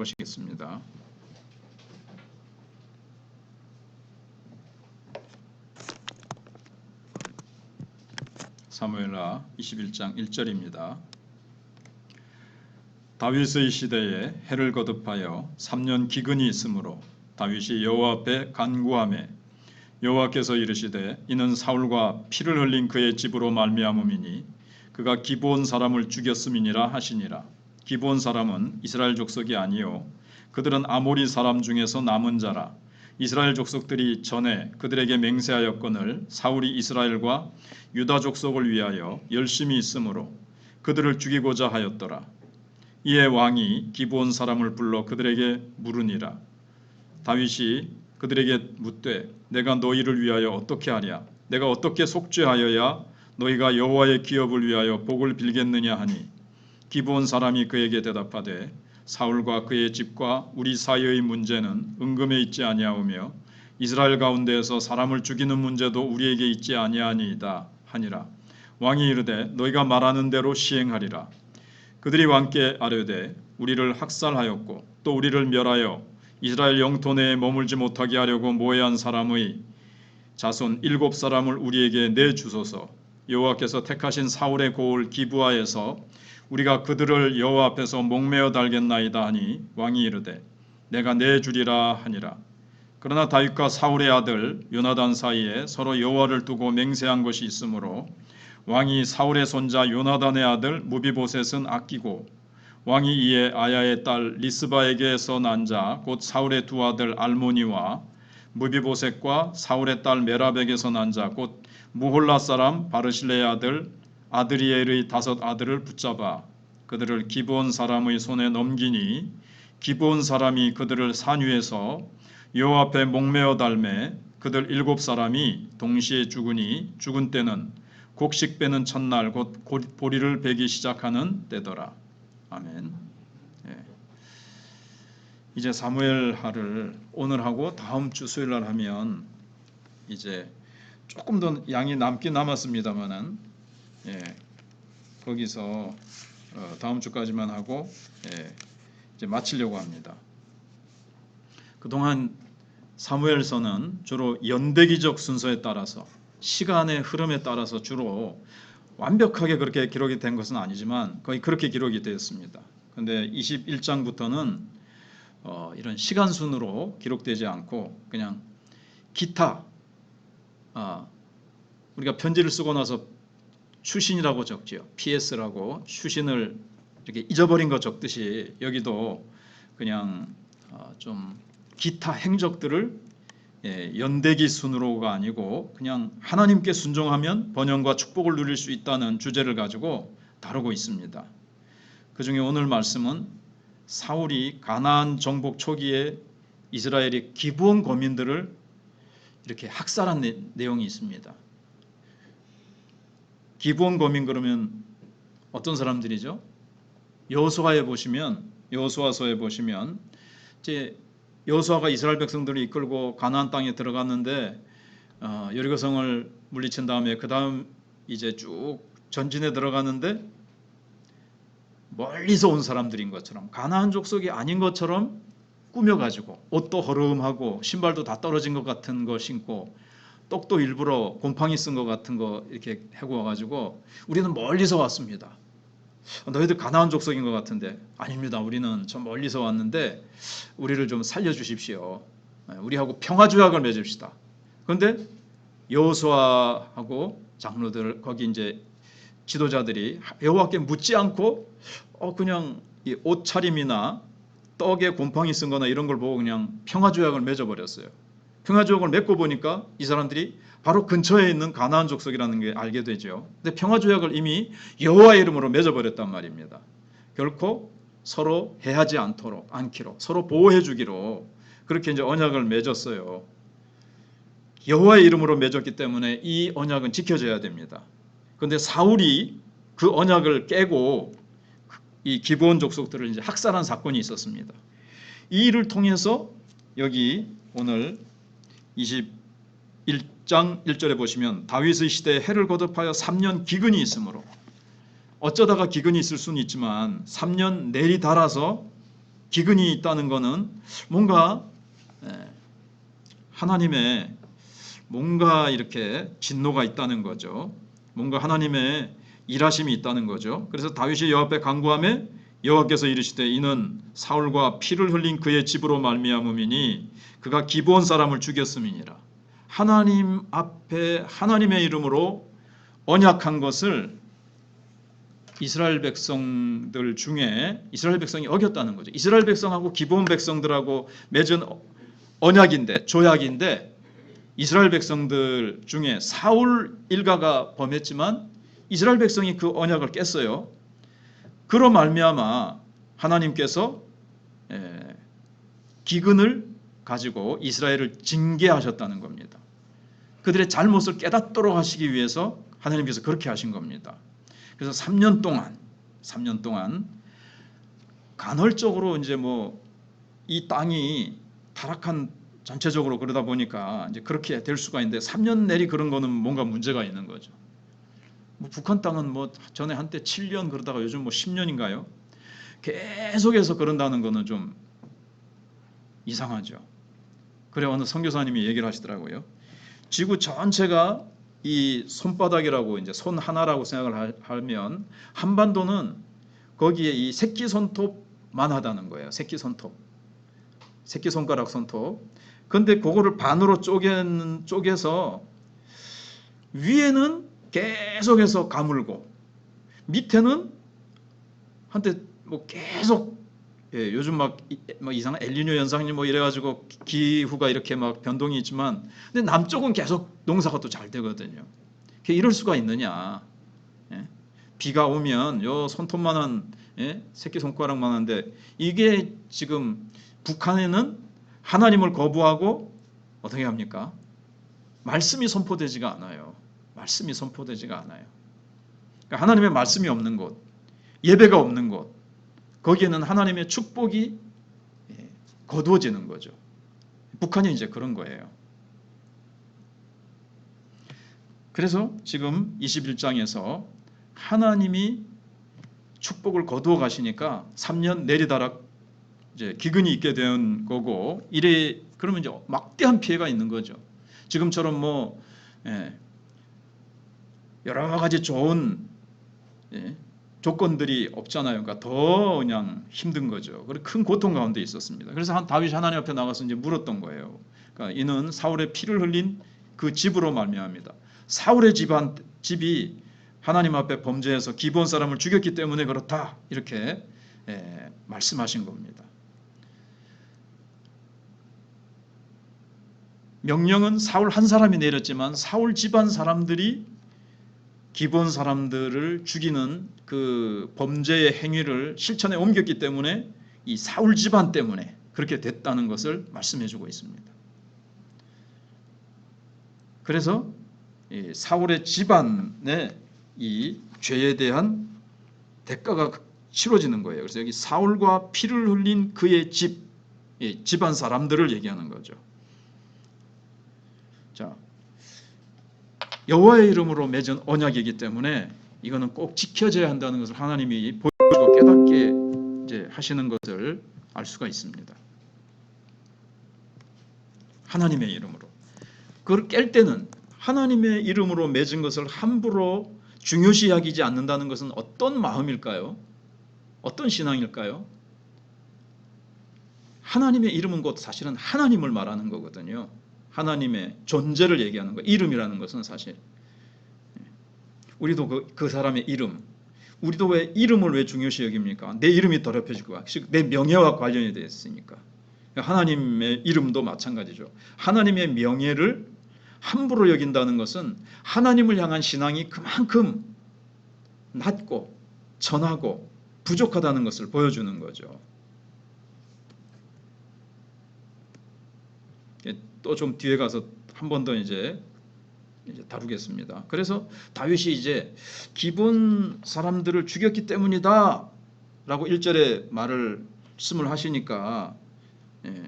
보시겠습니다. 사무엘하 21장 1절입니다. 다윗의 시대에 해를 거듭하여 3년 기근이 있으므로 다윗이 여호와 앞에 간구하매 여호와께서 이르시되 이는 사울과 피를 흘린 그의 집으로 말미암음이니 그가 기브온 사람을 죽였음이니라 하시니라 기브온 사람은 이스라엘 족속이 아니요. 그들은 아모리 사람 중에서 남은 자라. 이스라엘 족속들이 전에 그들에게 맹세하였거늘 사울이 이스라엘과 유다 족속을 위하여 열심히 있으므로 그들을 죽이고자 하였더라. 이에 왕이 기브온 사람을 불러 그들에게 물으니라. 다윗이 그들에게 묻되 내가 너희를 위하여 어떻게 하랴? 내가 어떻게 속죄하여야 너희가 여호와의 기업을 위하여 복을 빌겠느냐 하니 기브온 사람이 그에게 대답하되 사울과 그의 집과 우리 사이의 문제는 은금에 있지 아니하오며 이스라엘 가운데에서 사람을 죽이는 문제도 우리에게 있지 아니하니이다 하니라. 왕이 이르되 너희가 말하는 대로 시행하리라. 그들이 왕께 아뢰되 우리를 학살하였고 또 우리를 멸하여 이스라엘 영토 내에 머물지 못하게 하려고 모해한 사람의 자손 일곱 사람을 우리에게 내 주소서. 여호와께서 택하신 사울의 고을 기부하에서 우리가 그들을 여호와 앞에서 목매어 달겠나이다 하니 왕이 이르되 내가 내주리라 하니라. 그러나 다윗과 사울의 아들 요나단 사이에 서로 여호와를 두고 맹세한 것이 있으므로 왕이 사울의 손자 요나단의 아들 무비보셋은 아끼고 왕이 이에 아야의 딸 리스바에게서 난 자 곧 사울의 두 아들 알모니와 무비보셋과 사울의 딸 메랍에게서 난 자 곧 무홀라 사람 바르실레의 아들 아드리엘의 다섯 아들을 붙잡아 그들을 기브온 사람의 손에 넘기니 기브온 사람이 그들을 산 위에서 여호와 앞에 목매어 달매 그들 일곱 사람이 동시에 죽으니 죽은 때는 곡식 빼는 첫날 곧 고- 보리를 베기 시작하는 때더라. 아멘. 예. 이제 사무엘하를 오늘 하고 다음 주 수요일 날 하면 이제 조금 더 양이 남긴 남았습니다만은 예. 거기서 어, 다음 주까지만 하고 예. 이제 마치려고 합니다. 그동안 사무엘서는 주로 연대기적 순서에 따라서 시간의 흐름에 따라서 주로 완벽하게 그렇게 기록이 된 것은 아니지만 거의 그렇게 기록이 되었습니다. 근데 21장부터는 어, 이런 시간 순으로 기록되지 않고 그냥 기타 아, 우리가 편지를 쓰고 나서 추신이라고 적지요. PS라고 추신을 이렇게 잊어버린 것 적듯이 여기도 그냥 어, 좀 기타 행적들을 예, 연대기 순으로가 아니고 그냥 하나님께 순종하면 번영과 축복을 누릴 수 있다는 주제를 가지고 다루고 있습니다. 그 중에 오늘 말씀은 사울이 가나안 정복 초기에 이스라엘이 기부온 거민들을 이렇게 학살한 내, 내용이 있습니다. 기부온 거민 그러면 어떤 사람들이죠? 여호수아에 보시면 여호수아서에 보시면 이제 여호수아가 이스라엘 백성들을 이끌고 가나안 땅에 들어갔는데 어, 여리고성을 물리친 다음에 그 다음 이제 쭉 전진에 들어갔는데 멀리서 온 사람들인 것처럼 가나안 족속이 아닌 것처럼 꾸며가지고 옷도 허름하고 신발도 다 떨어진 것 같은 거 신고 떡도 일부러 곰팡이 쓴것 같은 거 이렇게 해고 와가지고 우리는 멀리서 왔습니다. 너희들 가나안 족속인 것 같은데 아닙니다. 우리는 저 멀리서 왔는데 우리를 좀 살려주십시오. 예, 우리하고 평화 조약을 맺읍시다. 그런데 여호수아하고 장로들 거기 이제 지도자들이 여호와께 묻지 않고 어 그냥 이 옷차림이나 떡에 곰팡이 쓴 거나 이런 걸 보고 그냥 평화 조약을 맺어 버렸어요. 평화 조약을 맺고 보니까 이 사람들이 바로 근처에 있는 가나안 족속이라는 게 알게 되죠. 근데 평화 조약을 이미 여호와의 이름으로 맺어 버렸단 말입니다. 결코 서로 해하지 않도록 않기로 서로 보호해 주기로 그렇게 이제 언약을 맺었어요. 여호와의 이름으로 맺었기 때문에 이 언약은 지켜져야 됩니다. 그런데 사울이 그 언약을 깨고 이 기브온 족속들을 이제 학살한 사건이 있었습니다. 이 일을 통해서 여기 오늘 21장 1절에 보시면 다윗의 시대에 해를 거듭하여 3년 기근이 있으므로 어쩌다가 기근이 있을 수는 있지만 3년 내리 달아서 기근이 있다는 것은 뭔가 예, 하나님의 뭔가 이렇게 진노가 있다는 거죠. 뭔가 하나님의 일하심이 있다는 거죠. 그래서 다윗이 여호와 앞에 간구함에 여호와께서 이르시되 이는 사울과 피를 흘린 그의 집으로 말미암음이니 그가 기브온 사람을 죽였음이니라. 하나님 앞에 하나님의 이름으로 언약한 것을 이스라엘 백성들 중에 이스라엘 백성이 어겼다는 거죠. 이스라엘 백성하고 기브온 백성들하고 맺은 언약인데 조약인데 이스라엘 백성들 중에 사울 일가가 범했지만 이스라엘 백성이 그 언약을 깼어요. 그로 말미암아 하나님께서 에, 기근을 가지고 이스라엘을 징계하셨다는 겁니다. 그들의 잘못을 깨닫도록 하시기 위해서 하나님께서 그렇게 하신 겁니다. 그래서 3년 동안 3년 동안 간헐적으로 이제 뭐 이 땅이 타락한 전체적으로 그러다 보니까 이제 그렇게 될 수가 있는데 3년 내리 그런 거는 뭔가 문제가 있는 거죠. 뭐 북한 땅은 뭐 전에 한때 7년 그러다가 요즘 뭐 10년인가요? 계속해서 그런다는 거는 좀 이상하죠. 그래 어느 선교사님이 얘기를 하시더라고요. 지구 전체가 이 손바닥이라고 이제 손 하나라고 생각을 하- 하면 한반도는 거기에 이 새끼 손톱만 하다는 거예요. 새끼 손톱. 새끼 손가락 손톱. 근데 그거를 반으로 쪼개 쪼개서 위에는 계속해서 가물고 밑에는 한때 뭐 계속 예, 요즘 막, 이- 막 이상한 엘니뇨 현상이 뭐 이래가지고 기후가 이렇게 막 변동이 있지만 근데 남쪽은 계속 농사가 또 잘 되거든요. 그게 이럴 수가 있느냐? 예? 비가 오면 요 손톱만한 예? 새끼 손가락만한데 이게 지금 북한에는 하나님을 거부하고 어떻게 합니까? 말씀이 선포되지가 않아요. 말씀이 선포되지가 않아요. 그러니까 하나님의 말씀이 없는 곳, 예배가 없는 곳, 거기에는 하나님의 축복이 예, 거두어지는 거죠. 북한이 이제 그런 거예요. 그래서 지금 21장에서 하나님이 축복을 거두어 가시니까 3년 내리다락 이제 기근이 있게 된 거고 이래 그러면 이제 막대한 피해가 있는 거죠. 지금처럼 뭐 예, 여러 가지 좋은 예, 조건들이 없잖아요. 그러니까 더 그냥 힘든 거죠. 그리고 큰 고통 가운데 있었습니다. 그래서 한 다윗이 하나님 앞에 나가서 이제 물었던 거예요. 그러니까 이는 사울의 피를 흘린 그 집으로 말미암니다. 사울의 집안 집이 하나님 앞에 범죄해서 기본 사람을 죽였기 때문에 그렇다 이렇게 예, 말씀하신 겁니다. 명령은 사울 한 사람이 내렸지만 사울 집안 사람들이 기본 사람들을 죽이는 그 범죄의 행위를 실천에 옮겼기 때문에 이 사울 집안 때문에 그렇게 됐다는 것을 말씀해 주고 있습니다. 그래서 이 사울의 집안의 이 죄에 대한 대가가 치러지는 거예요. 그래서 여기 사울과 피를 흘린 그의 집, 이 집안 사람들을 얘기하는 거죠. 자, 여호와의 이름으로 맺은 언약이기 때문에 이거는 꼭 지켜져야 한다는 것을 하나님이 보여주고 깨닫게 이제 하시는 것을 알 수가 있습니다. 하나님의 이름으로. 그걸 깰 때는 하나님의 이름으로 맺은 것을 함부로 중요시 여기지 않는다는 것은 어떤 마음일까요? 어떤 신앙일까요? 하나님의 이름은 곧 사실은 하나님을 말하는 거거든요. 하나님의 존재를 얘기하는 거. 이름이라는 것은 사실 우리도 그, 그 사람의 이름, 우리도 왜 이름을 왜 중요시 여깁니까? 내 이름이 더럽혀지고 내 명예와 관련이 되어 있으니까. 하나님의 이름도 마찬가지죠. 하나님의 명예를 함부로 여긴다는 것은 하나님을 향한 신앙이 그만큼 낮고 천하고 부족하다는 것을 보여주는 거죠. 또 좀 뒤에 가서 한 번 더 이제 이제 다루겠습니다. 그래서 다윗이 이제 기본 사람들을 죽였기 때문이다 라고 1절에 말을 말씀을 하시니까 예.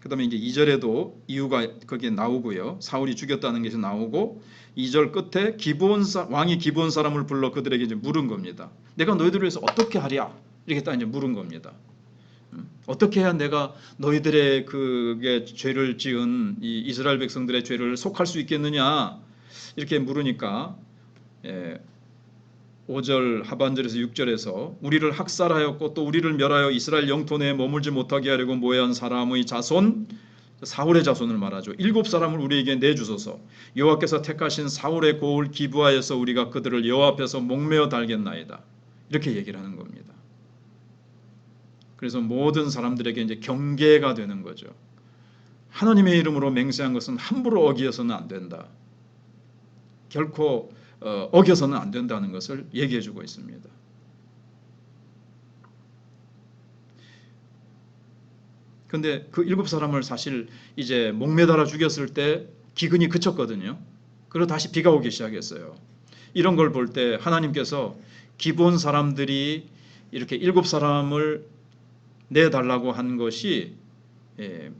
그 다음에 이제 2절에도 이유가 거기에 나오고요. 사울이 죽였다는 것이 나오고 2절 끝에 기본 사, 왕이 기본 사람을 불러 그들에게 이제 물은 겁니다. 내가 너희들을 위해서 어떻게 하랴? 이렇게 딱 이제 물은 겁니다. 음, 어떻게 해야 내가 너희들의 그게 죄를 지은 이 이스라엘 백성들의 죄를 속할 수 있겠느냐? 이렇게 물으니까 예, 5절 하반절에서 6절에서 우리를 학살하였고 또 우리를 멸하여 이스라엘 영토 내에 머물지 못하게 하려고 모해한 사람의 자손 사울의 자손을 말하죠. 일곱 사람을 우리에게 내주소서. 여호와께서 택하신 사울의 고을 기부하여서 우리가 그들을 여호와 앞에서 목매어 달겠나이다. 이렇게 얘기를 하는 겁니다. 그래서 모든 사람들에게 이제 경계가 되는 거죠. 하나님의 이름으로 맹세한 것은 함부로 어기어서는 안 된다. 결코 어, 어겨서는 안 된다는 것을 얘기해 주고 있습니다. 근데 그 일곱 사람을 사실 이제 목매달아 죽였을 때 기근이 그쳤거든요. 그리고 다시 비가 오기 시작했어요. 이런 걸 볼 때 하나님께서 기본 사람들이 이렇게 일곱 사람을 내달라고 한 것이 예,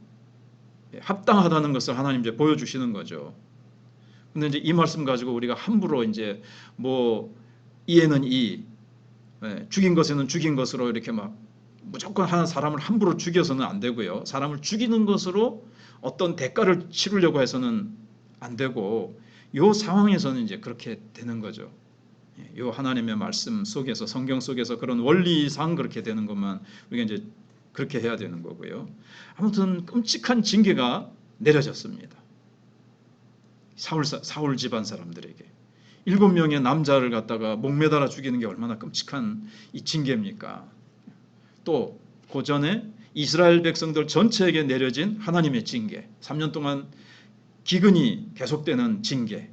합당하다는 것을 하나님 이제 보여주시는 거죠. 근데 이제 이 말씀 가지고 우리가 함부로 이제 뭐 이에는 이 예, 죽인 것에는 죽인 것으로 이렇게 막 무조건 하는 사람을 함부로 죽여서는 안 되고요. 사람을 죽이는 것으로 어떤 대가를 치르려고 해서는 안 되고 요 상황에서는 이제 그렇게 되는 거죠. 예, 요 하나님의 말씀 속에서 성경 속에서 그런 원리상 그렇게 되는 것만 우리가 이제 그렇게 해야 되는 거고요. 아무튼 끔찍한 징계가 내려졌습니다. 사울 사울 집안 사람들에게 일곱 명의 남자를 갖다가 목매달아 죽이는 게 얼마나 끔찍한 이 징계입니까? 또 고전에 이스라엘 백성들 전체에게 내려진 하나님의 징계, 3년 동안 기근이 계속되는 징계.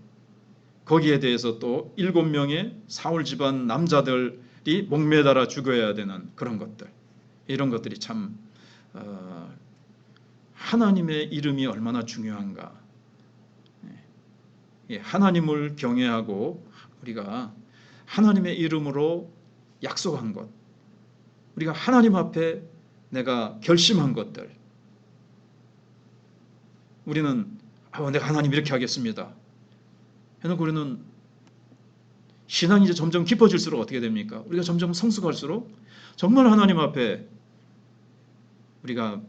거기에 대해서 또 일곱 명의 사울 집안 남자들이 목매달아 죽어야 되는 그런 것들. 이런 것들이 참 어, 하나님의 이름이 얼마나 중요한가. 예, 하나님을 경외하고 우리가 하나님의 이름으로 약속한 것, 우리가 하나님 앞에 내가 결심한 것들, 우리는 아, 내가 하나님 이렇게 하겠습니다. 해놓고 우리는 신앙이 이제 점점 깊어질수록 어떻게 됩니까? 우리가 점점 성숙할수록 정말 하나님 앞에 우리가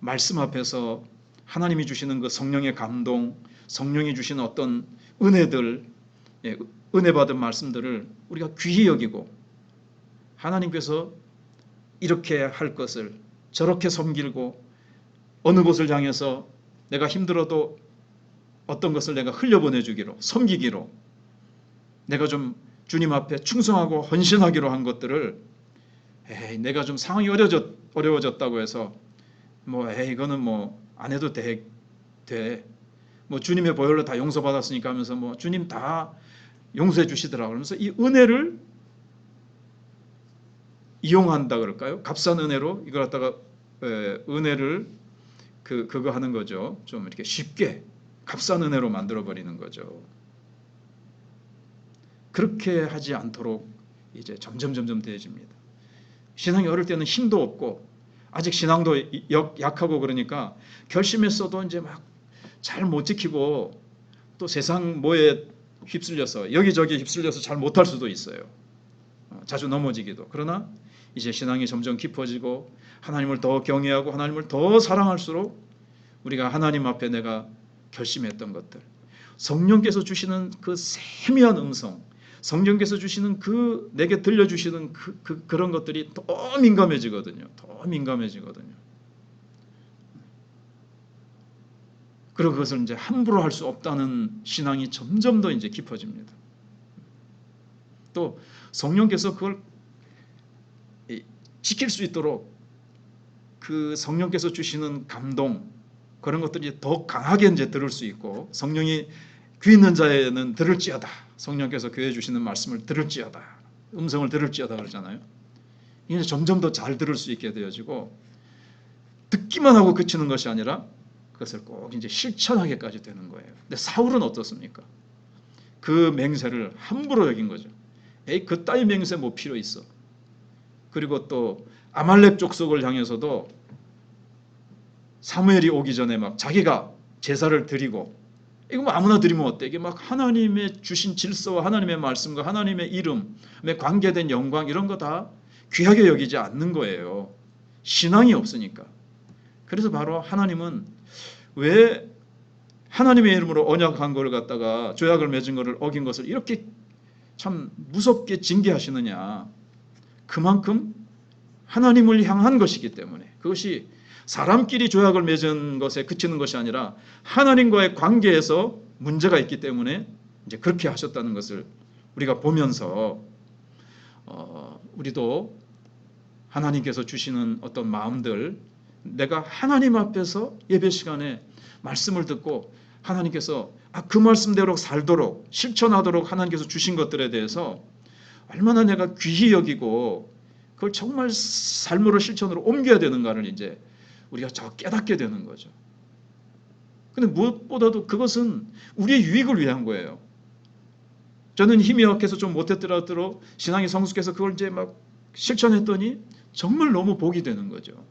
말씀 앞에서 하나님이 주시는 그 성령의 감동, 성령이 주신 어떤 은혜들, 예, 은혜 받은 말씀들을 우리가 귀히 여기고 하나님께서 이렇게 할 것을 저렇게 섬기고 어느 곳을 향해서 내가 힘들어도 어떤 것을 내가 흘려보내 주기로 섬기기로 내가 좀 주님 앞에 충성하고 헌신하기로 한 것들을 에이, 내가 좀 상황이 어려졌, 어려워졌다고 해서 뭐 에이, 이거는 뭐 안 해도 돼, 돼. 뭐 주님의 보혈로 다 용서받았으니까 하면서 뭐 주님 다 용서해 주시더라 그러면서 이 은혜를 이용한다 그럴까요? 값싼 은혜로 이걸 갖다가 에, 은혜를 그 그거 하는 거죠. 좀 이렇게 쉽게 값싼 은혜로 만들어 버리는 거죠. 그렇게 하지 않도록 이제 점점 점점 되어집니다. 신앙이 어릴 때는 힘도 없고 아직 신앙도 약하고 그러니까 결심했어도 이제 막 잘 못 지키고 또 세상 뭐에 휩쓸려서 여기저기 휩쓸려서 잘 못할 수도 있어요. 어, 자주 넘어지기도. 그러나 이제 신앙이 점점 깊어지고 하나님을 더 경외하고 하나님을 더 사랑할수록 우리가 하나님 앞에 내가 결심했던 것들 성령께서 주시는 그 세미한 음성 성령께서 주시는 그 내게 들려주시는 그, 그 그런 것들이 더 민감해지거든요. 더 민감해지거든요. 그리고 그것을 이제 함부로 할 수 없다는 신앙이 점점 더 이제 깊어집니다. 또 성령께서 그걸 지킬 수 있도록 그 성령께서 주시는 감동 그런 것들이 더 강하게 이제 들을 수 있고 성령이 귀 있는 자에는 들을지어다. 성령께서 교회 주시는 말씀을 들을지어다. 음성을 들을지어다 그러잖아요. 이제 점점 더 잘 들을 수 있게 되어지고 듣기만 하고 그치는 것이 아니라 그것을 꼭 이제 실천하게까지 되는 거예요. 근데 사울은 어떻습니까? 그 맹세를 함부로 여긴 거죠. 에이 그 따위 맹세 뭐 필요 있어. 그리고 또 아말렉 족속을 향해서도 사무엘이 오기 전에 막 자기가 제사를 드리고 이거 뭐 아무나 드리면 어때? 이게 막 하나님의 주신 질서와 하나님의 말씀과 하나님의 이름에 관계된 영광 이런 거 다 귀하게 여기지 않는 거예요. 신앙이 없으니까. 그래서 바로 하나님은 왜 하나님의 이름으로 언약한 걸 갖다가 조약을 맺은 것을 어긴 것을 이렇게 참 무섭게 징계하시느냐. 그만큼 하나님을 향한 것이기 때문에 그것이 사람끼리 조약을 맺은 것에 그치는 것이 아니라 하나님과의 관계에서 문제가 있기 때문에 이제 그렇게 하셨다는 것을 우리가 보면서 어, 우리도 하나님께서 주시는 어떤 마음들 내가 하나님 앞에서 예배 시간에 말씀을 듣고 하나님께서 아, 그 말씀대로 살도록 실천하도록 하나님께서 주신 것들에 대해서 얼마나 내가 귀히 여기고 그걸 정말 삶으로 실천으로 옮겨야 되는가를 이제 우리가 저 깨닫게 되는 거죠. 근데 무엇보다도 그것은 우리의 유익을 위한 거예요. 저는 힘이 약해서 좀 못했더라도 신앙이 성숙해서 그걸 이제 막 실천했더니 정말 너무 복이 되는 거죠.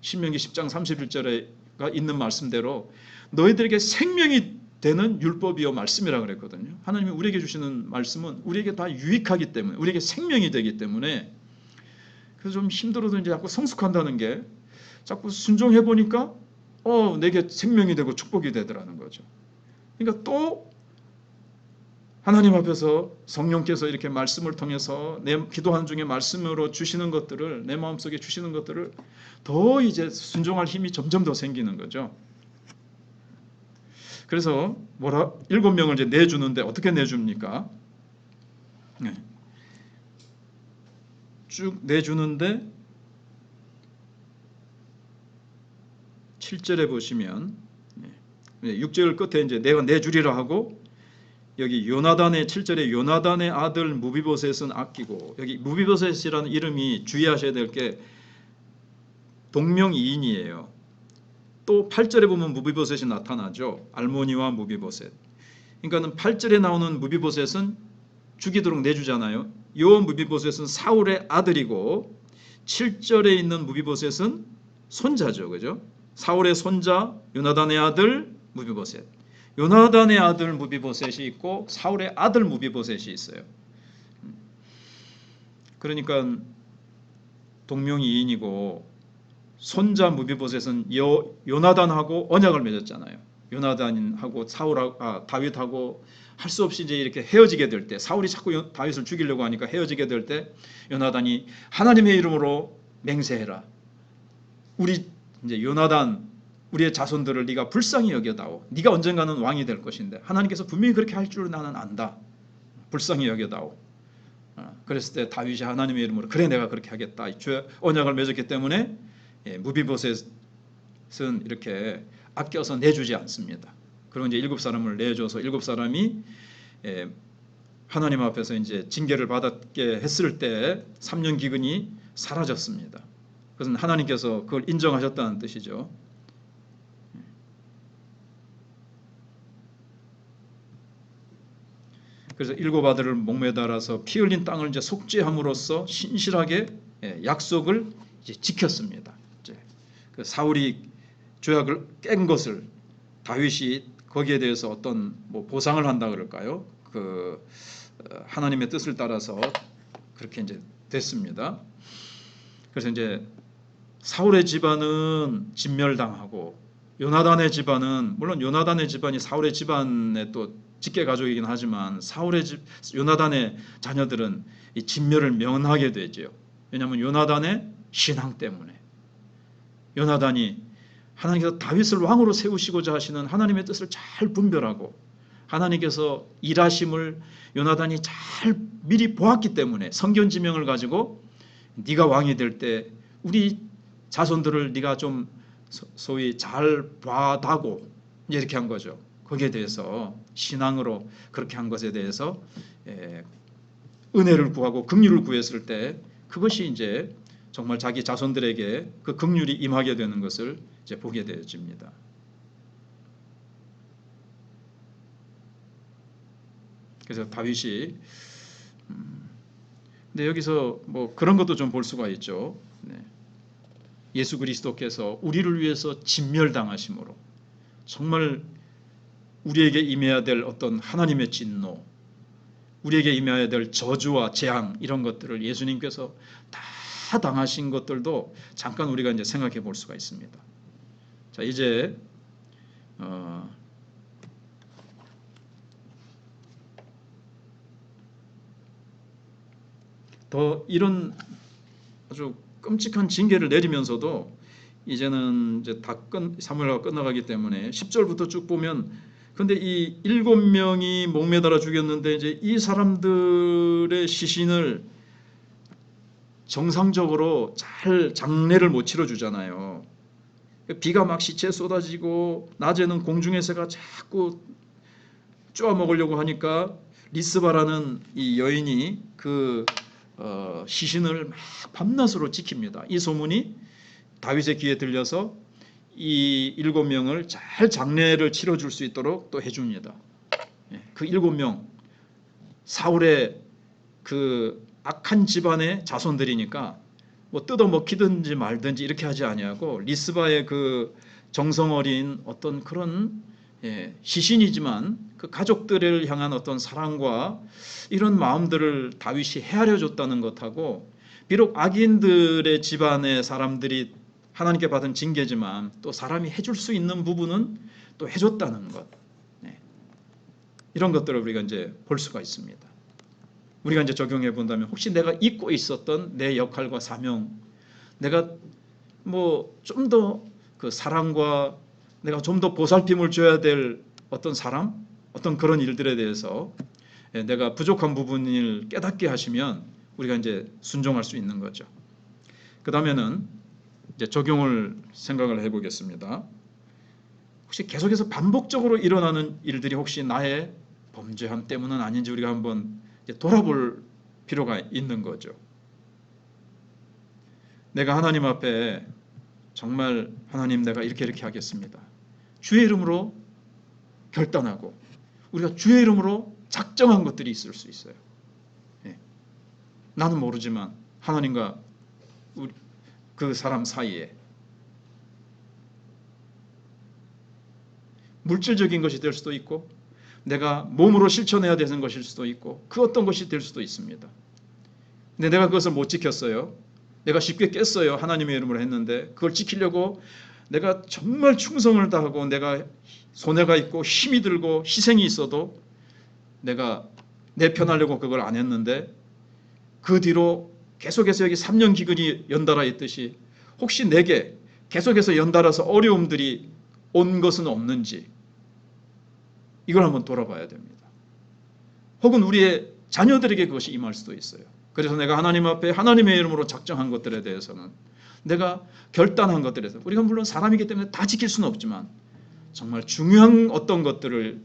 신명기 10장 31절에가 있는 말씀대로 너희들에게 생명이 되는 율법이요 말씀이라 그랬거든요. 하나님이 우리에게 주시는 말씀은 우리에게 다 유익하기 때문에 우리에게 생명이 되기 때문에 그래서 좀 힘들어도 이제 자꾸 성숙한다는 게 자꾸 순종해 보니까 어 내게 생명이 되고 축복이 되더라는 거죠. 그러니까 또 하나님 앞에서 성령께서 이렇게 말씀을 통해서 내 기도하는 중에 말씀으로 주시는 것들을 내 마음속에 주시는 것들을 더 이제 순종할 힘이 점점 더 생기는 거죠. 그래서 뭐라 일곱 명을 이제 내주는데 어떻게 내줍니까? 네. 쭉 내주는데 7절에 보시면 6절 끝에 이제 내가 내주리라 하고 여기 요나단의 7절에 요나단의 아들 무비보셋은 아끼고 여기 무비보셋이라는 이름이 주의하셔야 될 게 동명이인이에요. 또 8절에 보면 무비보셋이 나타나죠. 알모니와 무비보셋. 그러니까는 8절에 나오는 무비보셋은 죽이도록 내주잖아요. 요 무비보셋은 사울의 아들이고 7절에 있는 무비보셋은 손자죠. 그죠? 사울의 손자 요나단의 아들 무비보셋. 요나단의 아들 무비보셋이 있고 사울의 아들 무비보셋이 있어요. 그러니까 동명이인이고 손자 무비보셋은 요 요나단하고 언약을 맺었잖아요. 요나단하고 사울하고 아, 다윗하고 할 수 없이 이제 이렇게 헤어지게 될 때 사울이 자꾸 요- 다윗을 죽이려고 하니까 헤어지게 될 때 요나단이 하나님의 이름으로 맹세해라. 우리 이제 요나단 우리의 자손들을 네가 불쌍히 여겨다오. 네가 언젠가는 왕이 될 것인데 하나님께서 분명히 그렇게 할 줄 나는 안다. 불쌍히 여겨다오. 어, 그랬을 때 다윗이 하나님의 이름으로 그래 내가 그렇게 하겠다. 이 죄- 언약을 맺었기 때문에 예, 무비보셋은 이렇게 아껴서 내주지 않습니다. 그리고 이제 일곱 사람을 내줘서 일곱 사람이 예, 하나님 앞에서 이제 징계를 받았게 했을 때 3년 기근이 사라졌습니다. 그것은 하나님께서 그걸 인정하셨다는 뜻이죠. 그래서 일곱 아들을 목매달아서 피 흘린 땅을 이제 속죄함으로써 신실하게 예, 약속을 이제 지켰습니다. 이제 그 사울이 조약을 깬 것을 다윗이 거기에 대해서 어떤 뭐 보상을 한다 그럴까요? 그 어, 하나님의 뜻을 따라서 그렇게 이제 됐습니다. 그래서 이제 사울의 집안은 진멸당하고 요나단의 집안은 물론 요나단의 집안이 사울의 집안의 또 직계 가족이긴 하지만 사울의 집 요나단의 자녀들은 이 진멸을 면하게 되죠. 왜냐하면 요나단의 신앙 때문에 요나단이 하나님께서 다윗을 왕으로 세우시고자 하시는 하나님의 뜻을 잘 분별하고 하나님께서 일하심을 요나단이 잘 미리 보았기 때문에 성견 지명을 가지고 네가 왕이 될 때 우리 자손들을 네가 좀 소- 소위 잘 봐다고 이렇게 한 거죠. 거기에 대해서 신앙으로 그렇게 한 것에 대해서 에, 은혜를 구하고 긍휼을 구했을 때 그것이 이제 정말 자기 자손들에게 그 긍휼이 임하게 되는 것을 이제 보게 되어집니다. 그래서 다윗이 음, 근데 여기서 뭐 그런 것도 좀 볼 수가 있죠. 네. 예수 그리스도께서 우리를 위해서 진멸당하심으로 정말 우리에게 임해야 될 어떤 하나님의 진노, 우리에게 임해야 될 저주와 재앙 이런 것들을 예수님께서 다 당하신 것들도 잠깐 우리가 이제 생각해 볼 수가 있습니다. 자 이제 어, 더 이런 아주 끔찍한 징계를 내리면서도 이제는 이제 다 끝, 사무엘가 끝나가기 때문에 10절부터 쭉 보면 근데 이 일곱 명이 목매달아 죽였는데 이제 이 사람들의 시신을 정상적으로 잘 장례를 못 치러 주잖아요. 비가 막 시체 쏟아지고 낮에는 공중에서가 자꾸 쪼아 먹으려고 하니까 리스바라는 이 여인이 그 어, 시신을 막 밤낮으로 지킵니다. 이 소문이 다윗의 귀에 들려서 이 일곱 명을 잘 장례를 치러줄 수 있도록 또 해줍니다. 예, 그 일곱 명 사울의 그 악한 집안의 자손들이니까 뭐 뜯어 먹히든지 말든지 이렇게 하지 아니하고 리스바의 그 정성 어린 어떤 그런 예, 시신이지만 그 가족들을 향한 어떤 사랑과 이런 마음들을 다윗이 헤아려 줬다는 것하고 비록 악인들의 집안의 사람들이 하나님께 받은 징계지만 또 사람이 해줄 수 있는 부분은 또 해줬다는 것 네. 이런 것들을 우리가 이제 볼 수가 있습니다. 우리가 이제 적용해 본다면 혹시 내가 잊고 있었던 내 역할과 사명, 내가 뭐 좀 더 그 사랑과 내가 좀 더 보살핌을 줘야 될 어떤 사람, 어떤 그런 일들에 대해서 예, 내가 부족한 부분을 깨닫게 하시면 우리가 이제 순종할 수 있는 거죠. 그 다음에는 이제 적용을 생각을 해보겠습니다. 혹시 계속해서 반복적으로 일어나는 일들이 혹시 나의 범죄함 때문은 아닌지 우리가 한번 돌아볼 필요가 있는 거죠. 내가 하나님 앞에 정말 하나님 내가 이렇게 이렇게 하겠습니다. 주의 이름으로 결단하고 우리가 주의 이름으로 작정한 것들이 있을 수 있어요. 예. 나는 모르지만 하나님과 우리, 그 사람 사이에 물질적인 것이 될 수도 있고 내가 몸으로 실천해야 되는 것일 수도 있고 그 어떤 것이 될 수도 있습니다. 근데 내가 그것을 못 지켰어요. 내가 쉽게 깼어요. 하나님의 이름으로 했는데 그걸 지키려고 내가 정말 충성을 다하고 내가 손해가 있고 힘이 들고 희생이 있어도 내가 내 편하려고 그걸 안 했는데 그 뒤로 계속해서 여기 3년 기근이 연달아 있듯이 혹시 내게 계속해서 연달아서 어려움들이 온 것은 없는지 이걸 한번 돌아봐야 됩니다. 혹은 우리의 자녀들에게 그것이 임할 수도 있어요. 그래서 내가 하나님 앞에 하나님의 이름으로 작정한 것들에 대해서는 내가 결단한 것들에 대해서 우리가 물론 사람이기 때문에 다 지킬 수는 없지만 정말 중요한 어떤 것들을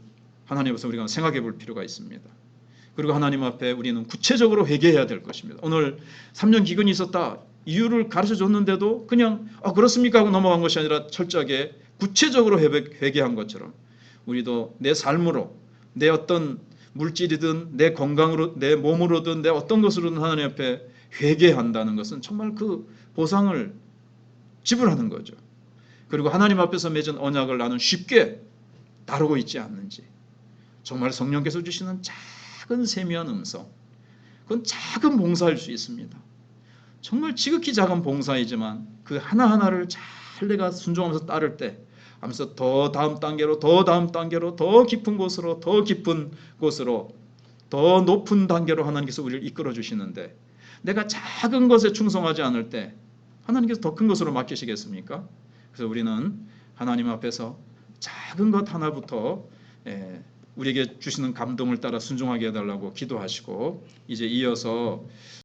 하나님 앞에서 우리가 생각해 볼 필요가 있습니다. 그리고 하나님 앞에 우리는 구체적으로 회개해야 될 것입니다. 오늘 3년 기근이 있었다. 이유를 가르쳐 줬는데도 그냥 아 그렇습니까 하고 넘어간 것이 아니라 철저하게 구체적으로 회개한 것처럼 우리도 내 삶으로 내 어떤 물질이든 내 건강으로 내 몸으로든 내 어떤 것으로든 하나님 앞에 회개한다는 것은 정말 그 보상을 지불하는 거죠. 그리고 하나님 앞에서 맺은 언약을 나는 쉽게 다루고 있지 않는지 정말 성령께서 주시는 작은 세미한 음성 그건 작은 봉사일 수 있습니다. 정말 지극히 작은 봉사이지만 그 하나하나를 잘 내가 순종하면서 따를 때 하면서 더 다음 단계로 더 다음 단계로 더 깊은 곳으로 더 깊은 곳으로 더 높은 단계로 하나님께서 우리를 이끌어 주시는데 내가 작은 것에 충성하지 않을 때 하나님께서 더 큰 것으로 맡기시겠습니까? 그래서 우리는 하나님 앞에서 작은 것 하나부터 예, 우리에게 주시는 감동을 따라 순종하게 해달라고 기도하시고 이제 이어서